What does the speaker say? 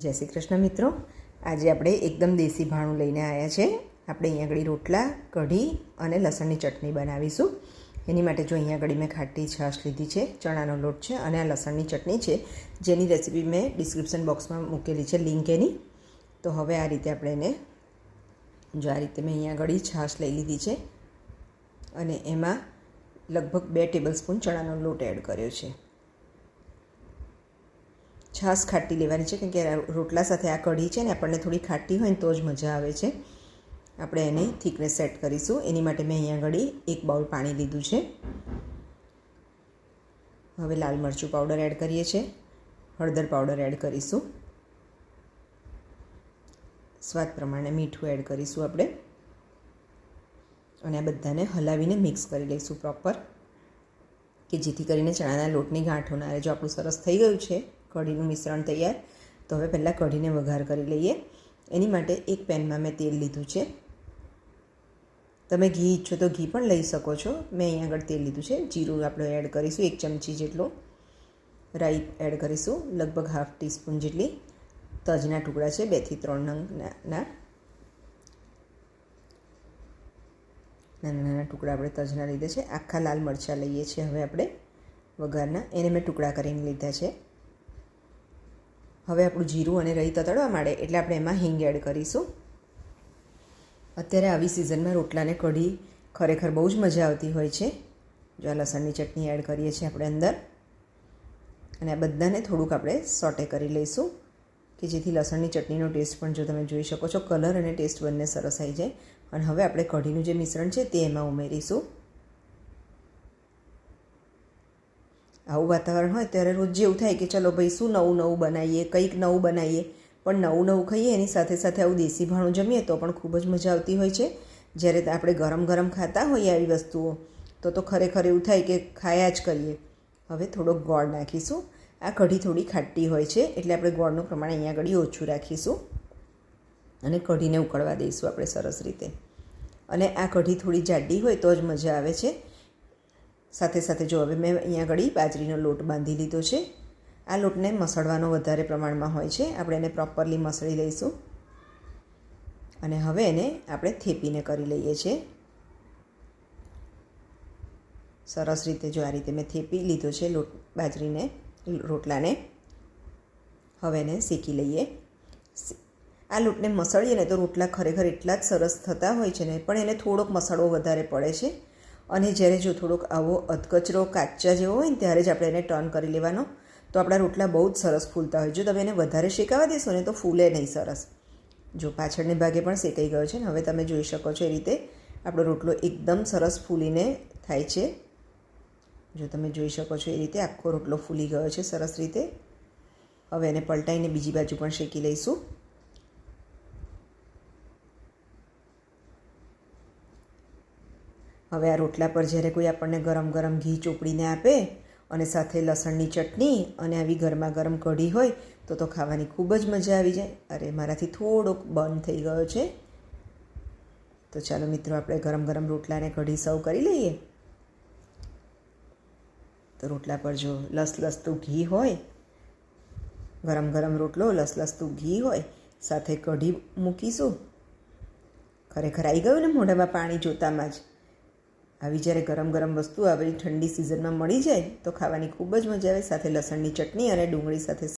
જય શ્રી કૃષ્ણ મિત્રો. આજે આપણે એકદમ દેશી ભાણું લઈને આવ્યા છે. આપણે અહીંયા આગળ રોટલા, કઢી અને લસણની ચટણી બનાવીશું. એની માટે જો અહીંયા આગળ મેં ખાટી છાશ લીધી છે, ચણાનો લોટ છે અને આ લસણની ચટણી છે, જેની રેસીપી મેં ડિસ્ક્રિપ્શન બોક્સમાં મૂકેલી છે લિંક એની. તો હવે આ રીતે આપણે એને, જો આ રીતે મેં અહીંયા આગળ છાશ લઈ લીધી છે અને એમાં લગભગ બે ટેબલ સ્પૂન ચણાનો લોટ એડ કર્યો છે. છાશ ખાટી લેવાની છે કેમ કે રોટલા સાથે આ કઢી છે ને આપણને થોડી ખાટી હોય ને તો જ મજા આવે છે. આપણે એની થિકનેસ સેટ કરીશું. એની માટે મેં અહીંયા આગળ એક બાઉલ પાણી લીધું છે. હવે લાલ મરચું પાવડર એડ કરીએ છીએ. હળદર પાવડર એડ કરીશું. સ્વાદ પ્રમાણે મીઠું એડ કરીશું આપણે. અને આ બધાને હલાવીને મિક્સ કરી લઈશું પ્રોપર, કે જેથી કરીને ચણાના લોટની ગાંઠો ના રહે જો આપણું સરસ થઈ ગયું છે. કઢીનું મિશ્રણ તૈયાર. તો હવે પહેલાં કઢીને વઘાર કરી લઈએ. એની માટે એક પેનમાં મેં તેલ લીધું છે. તમે ઘી ઈચ્છો તો ઘી પણ લઈ શકો છો. મેં અહીંયા આગળ તેલ લીધું છે. જીરું આપણે એડ કરીશું, એક ચમચી જેટલું. રાઈ એડ કરીશું, લગભગ હાફ ટીસ્પૂન જેટલી. તજના ટુકડા છે બેથી ત્રણ નંગના નાના નાના ટુકડા આપણે તજના લીધા છે. આખા લાલ મરચાં લઈએ છીએ હવે આપણે વઘારના. એને મેં ટુકડા કરીને લીધા છે. હવે આપણું જીરું અને રહી તતડવા માંડે એટલે આપણે એમાં હિંગ એડ કરીશું. અત્યારે આવી સિઝનમાં રોટલાને કઢી ખરેખર બહુ જ મજા આવતી હોય છે. જો આ લસણની ચટણી એડ કરીએ છીએ આપણે અંદર. અને આ બધાને થોડુંક આપણે સોટે કરી લઈશું, કે જેથી લસણની ચટણીનો ટેસ્ટ પણ જો તમે જોઈ શકો છો, કલર અને ટેસ્ટ બંને સરસ આવી જાય. અને હવે આપણે કઢીનું જે મિશ્રણ છે તે એમાં ઉમેરીશું. આવું વાતાવરણ હોય ત્યારે રોજ જેવું થાય કે ચલો ભાઈ શું નવું નવું બનાવીએ, કંઈક નવું બનાવીએ. પણ નવું નવું ખાઈએ, એની સાથે સાથે આવું દેશી ભાણું જમીએ તો પણ ખૂબ જ મજા આવતી હોય છે. જ્યારે આપણે ગરમ ગરમ ખાતા હોઈએ આવી વસ્તુઓ, તો તો ખરેખર એવું થાય કે ખાયા જ કરીએ. હવે થોડોક ગોળ નાખીશું. આ કઢી થોડી ખાટી હોય છે, એટલે આપણે ગોળનું પ્રમાણ અહીંયા આગળ ઓછું રાખીશું. અને કઢીને ઉકળવા દઈશું આપણે સરસ રીતે. અને આ કઢી થોડી જાડી હોય તો જ મજા આવે છે. સાથે સાથે જો હવે મેં અહીંયા આગળ બાજરીનો લોટ બાંધી લીધો છે. આ લોટને મસળવાનો વધારે પ્રમાણમાં હોય છે. આપણે એને પ્રોપરલી મસળી લઈશું. અને હવે એને આપણે થેપીને કરી લઈએ છીએ. સરસ રીતે જો આ રીતે મેં થેપી લીધો છે લોટ બાજરીને, રોટલાને. હવે એને શેકી લઈએ. આ લોટને મસળીએ ને તો રોટલા ખરેખર એટલા જ સરસ થતા હોય છે ને, પણ એને થોડોક મસાળો વધારે પડે છે. અને જ્યારે જો થોડોક આવો અધકચરો કાચા જેવો હોય ને, ત્યારે જ આપણે એને ટર્ન કરી લેવાનો. તો આપણા રોટલા બહુ જ સરસ ફૂલતા હોય. જો તમે એને વધારે શેકાવા દેશો ને, તો ફૂલે નહીં સરસ. જો પાછળને ભાગે પણ શેકાઈ ગયો છે ને, હવે તમે જોઈ શકો છો એ રીતે આપણો રોટલો એકદમ સરસ ફૂલીને થાય છે. જો તમે જોઈ શકો છો એ રીતે આખો રોટલો ફૂલી ગયો છે સરસ રીતે. હવે એને પલટાઈને બીજી બાજુ પણ શેકી લઈશું. હવે આ રોટલા પર જ્યારે કોઈ આપણને ગરમ ગરમ ઘી ચોપડીને આપે અને સાથે લસણની ચટણી અને આવી ગરમા ગરમ કઢી હોય તો તો ખાવાની ખૂબ જ મજા આવી જાય. અરે, મારાથી થોડોક બંધ થઈ ગયો છે. તો ચાલો મિત્રો, આપણે ગરમ ગરમ રોટલાને કઢી સર્વ કરી લઈએ. તો રોટલા પર જો લસલસતું ઘી હોય, ગરમ ગરમ રોટલો લસલસતું ઘી હોય, સાથે કઢી મૂકીશું. ખરેખર આવી ગયું ને મોઢામાં પાણી જોતામાં જ? આવી જ્યારે ગરમ ગરમ વસ્તુ આવી ઠંડી સિઝનમાં મળી જાય, તો ખાવાની ખૂબ જ મજા આવે. સાથે લસણની ચટણી અને ડુંગળી સાથે